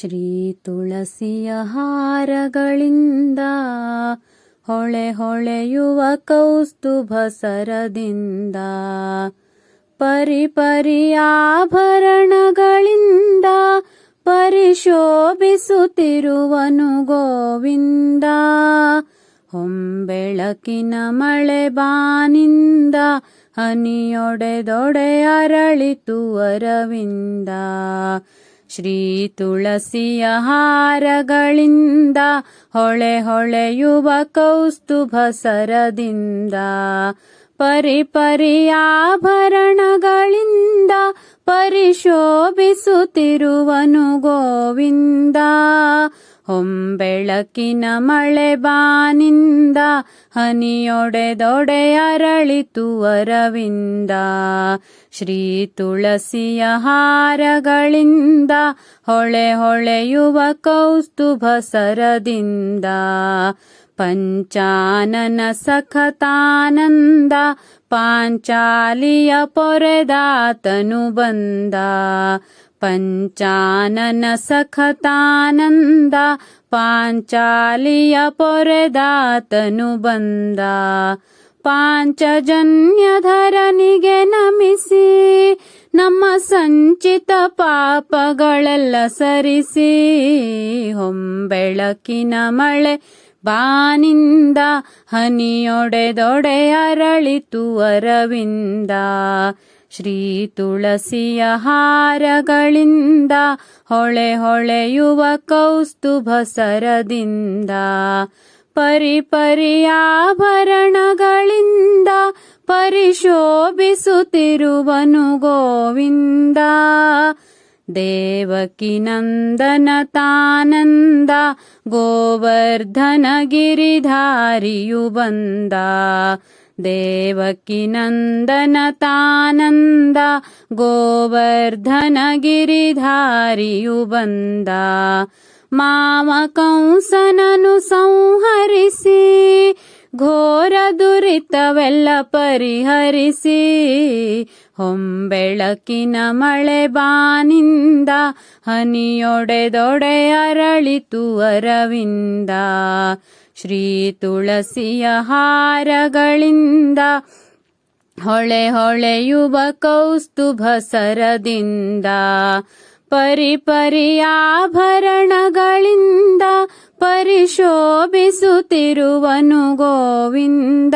ಶ್ರೀ ತುಳಸಿಯ ಹಾರಗಳಿಂದ ಹೊಳೆ ಹೊಳೆಯುವ ಕೌಸ್ತುಭ ಸರದಿಂದ, ಪರಿಪರಿಯಾಭರಣಗಳಿಂದ ಪರಿಶೋಭಿಸುತ್ತಿರುವನು ಗೋವಿಂದ, ಹೊಂಬೆಳಕಿನ ಮಳೆ ಬಾನಿಂದ ಹನಿಯೊಡೆದೊಡೆ ಅರಳಿತು ಅರವಿಂದ. ಶ್ರೀ ತುಳಸಿಯ ಹಾರಗಳಿಂದ ಹೊಳೆ ಹೊಳೆಯುವ ಕೌಸ್ತುಭ ಸರದಿಂದ ಪರಿ ಆಭರಣಗಳಿಂದ ಪರಿಶೋಭಿಸುತ್ತಿರುವನು ಗೋವಿಂದ. ಹೊಂಬೆಳಕಿನ ಮಳೆ ಬಾನಿಂದ ಹನಿಯೊಡೆದೊಡೆ ಅರಳಿತು ಅರವಿಂದ ಶ್ರೀ ತುಳಸಿಯ ಹಾರಗಳಿಂದ ಹೊಳೆ ಹೊಳೆಯುವ ಕೌಸ್ತುಭ ಸರದಿಂದ. ಪಂಚಾನನ ಸಖತಾನಂದ, ಪಾಂಚಾಲಿಯ ಪೊರೆದಾತನು ಬಂದ. ಪಂಚಾನನ ಸಖತಾನಂದ, ಪಾಂಚಾಲಿಯ ಪೊರೆದಾತನು ಬಂದ. ಪಾಂಚಜನ್ಯಧರನಿಗೆ ನಮಿಸಿ, ನಮ್ಮ ಸಂಚಿತ ಪಾಪಗಳೆಲ್ಲ ಸರಿಸಿ, ಹೊಂಬೆಳಕಿನ ಮಳೆ ಬಾನಿಂದ ಹನಿಯೊಡೆದೊಡೆ ಅರಳಿತು ಅರವಿಂದ. ಶ್ರೀ ತುಳಸಿಯ ಹಾರಗಳಿಂದ ಹೊಳೆ ಹೊಳೆಯುವ ಕೌಸ್ತುಭ ಸರದಿಂದ. ಪರಿ ಪರಿಯಾಭರಣಗಳಿಂದ ಪರಿಶೋಭಿಸುತ್ತಿರುವನು ಗೋವಿಂದ. देवकी नन्दनतानन्दा गोवर्धनगिरिधारियुवन्दा। देवकी नन्दनतानन्दा मामकंसन ದುರಿತವೆಲ್ಲ ಪರಿಹರಿಸಿ, ಹೊಂಬೆಳಕಿನ ಮಳೆ ಬಾನಿಂದ, ಹನಿಯೊಡೆದೊಡೆ ಅರಳಿತು ಅರವಿಂದ. ಶ್ರೀ ತುಳಸಿಯ ಹಾರಗಳಿಂದ, ಹೊಳೆ ಹೊಳೆಯುವ ಕೌಸ್ತುಭ ಸರದಿಂದ. ಪರಿಪರಿ ಆಭರಣಗಳಿಂದ ಪರಿಶೋಭಿಸುತ್ತಿರುವನು ಗೋವಿಂದ.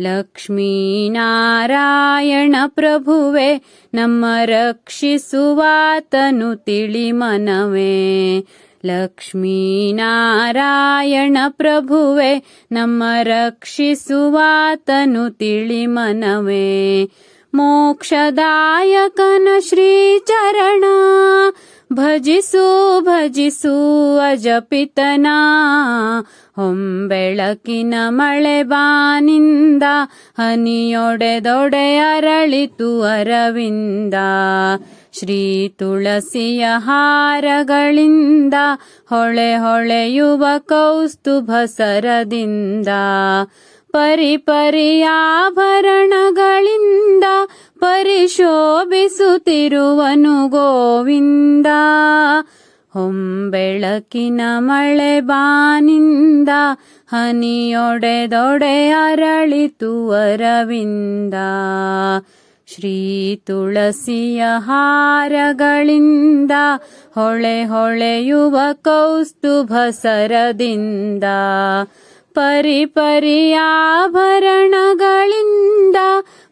ಲಕ್ಷ್ಮೀನಾರಾಯಣ ಪ್ರಭುವೆ ನಮ್ಮ ರಕ್ಷಿಸುವಾತನು ತಿಳಿಮನವೇ. ಲಕ್ಷ್ಮೀನಾರಾಯಣ ಪ್ರಭುವೆ ನಮ್ಮ ರಕ್ಷಿಸುವಾತನು ತಿಳಿಮನವೇ. ಮೋಕ್ಷದಾಯಕನ ಶ್ರೀಚರಣ. ಭಜಿಸು ಭಜಿಸು ಅಜಪಿತನ. ಹೊಂಬೆಳಕಿನ ಮಳೆ ಬಾನಿಂದ, ಹನಿಯೊಡೆದೊಡೆ ಅರಳಿತು ಅರವಿಂದ. ಶ್ರೀ ತುಳಸಿಯ ಹಾರಗಳಿಂದ, ಹೊಳೆ ಹೊಳೆಯುವ ಕೌಸ್ತುಭ ಸರದಿಂದ. ಪರಿಪರಿ ಆಭರಣಗಳಿಂದ ಪರಿಶೋಭಿಸುತ್ತಿರುವನು ಗೋವಿಂದ. ಹೊಂಬೆಳಕಿನ ಮಳೆ ಬಾನಿಂದ, ಹನಿಯೊಡೆದೊಡೆ ಅರಳಿತು ಅರವಿಂದ ಶ್ರೀ ತುಳಸಿಯ ಹಾರಗಳಿಂದ, ಹೊಳೆ ಹೊಳೆಯುವ ಕೌಸ್ತುಭ ಸರದಿಂದ. ಪರಿಪರಿ ಆಭರಣಗಳಿಂದ